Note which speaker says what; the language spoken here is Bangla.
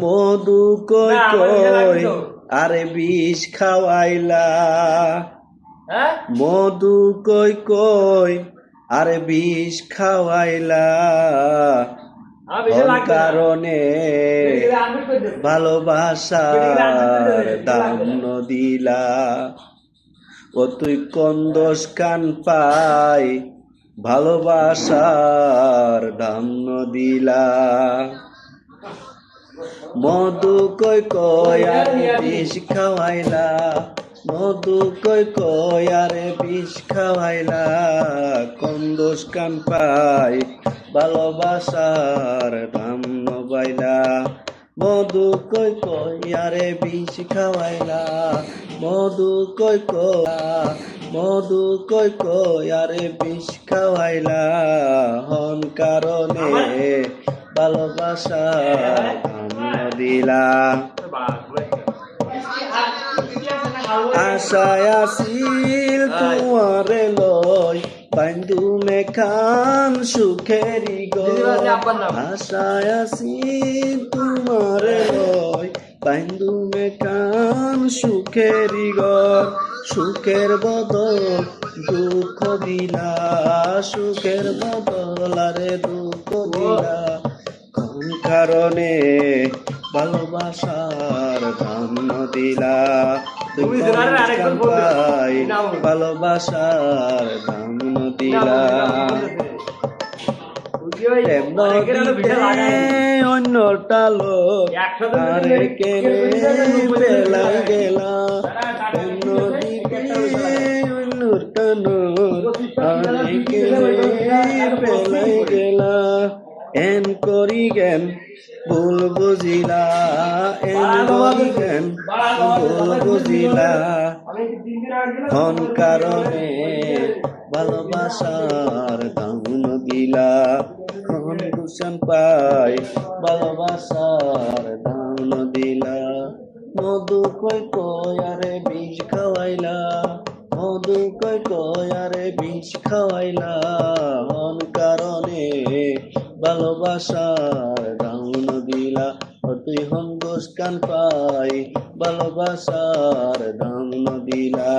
Speaker 1: মধু কই কই? আরে বিষ খাওয়াইলা।
Speaker 2: হ্যাঁ?
Speaker 1: মধু কই কই? আরে বিষ খাওয়াইলা। কারণে ভালোবাসার দাম দিলা। ও তুই কোন দোষ কান পাই? ভালোবাসার দাম দিলা। মধু কই আরে বিষ খাওয়াইলা? মধু কই আরে বিষ খাওয়াইলা? কোন দোষ কান পাই, ভালোবাসার দাম নবাইলা। মধু কই আরে বিষ খাওয়াইলা? মধু কই কই, মধু কই আরে বিষ খাওয়াইলা? হন কারণে ভালোবাসার দাম দিলা আশায় আসিল তোমারে লয় বান্ধু মে খান সুখেরি গো। আশায় আসিল তোমারে লয় বান্ধু মে খান সুখেরি গো। সুখের বদল, দুঃখ দিলা, সুখের বদল, আরে দুঃখ দিলা। কারণে ভালোবাসার দাম দিলা। ভালোবাসার দাম দিলা অন্যটা লোক আরে গেলা অন্যটা লোক আরে গেলা এন করি গেন ভুল বুঝিলা এন করি গেন ভুল বুঝিলা। হন কারণে ভালোবাসার দাম দিলা হন কুশন পাই ভালোবাসার দাম দিলা মধু কই কই আরে বিষ খাওয়াইলা। মধু কই কই আরে বিষ খাওয়াইলা। হন কারণে ভালোবাসার দাম দিলা অতি হন কান পাই। ভালোবাসার দাম দিলা।